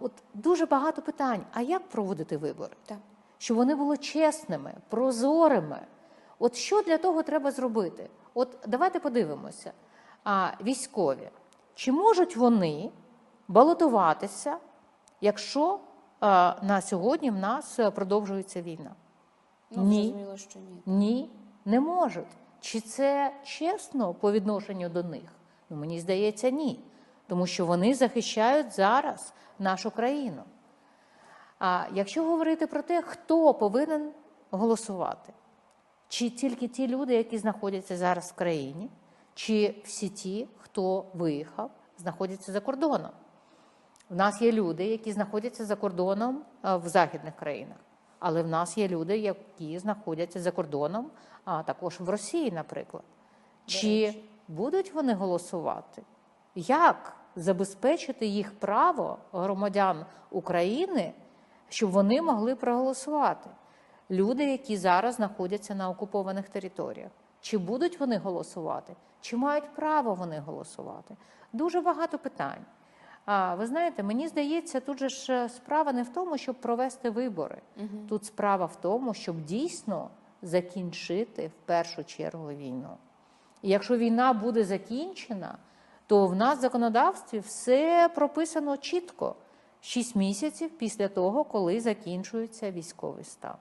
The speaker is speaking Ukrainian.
от дуже багато питань: а як проводити вибори? Так. Щоб вони були чесними, прозорими. От що для того треба зробити? От давайте подивимося. А військові, чи можуть вони балотуватися, якщо а, на сьогодні в нас е, продовжується війна? Ну, Ні. зрозуміло, що ні. Ні, не можуть. Чи це чесно по відношенню до них? Ну, мені здається, ні. Тому що вони захищають зараз нашу країну. А якщо говорити про те, хто повинен голосувати, чи тільки ті люди, які знаходяться зараз в країні, чи всі ті, хто виїхав, знаходяться за кордоном? У нас є люди, які знаходяться за кордоном в західних країнах, але в нас є люди, які знаходяться за кордоном, а також в Росії, наприклад. Чи будуть вони голосувати? Як забезпечити їх право громадян України, щоб вони могли проголосувати? Люди, які зараз знаходяться на окупованих територіях, чи будуть вони голосувати, чи мають право вони голосувати? Дуже багато питань. А ви знаєте, мені здається, тут же ж е, справа не в тому, щоб провести вибори. Тут справа в тому, щоб дійсно закінчити в першу чергу війну. І якщо війна буде закінчена, то в нас в законодавстві все прописано чітко: 6 місяців після того, коли закінчується військовий стан.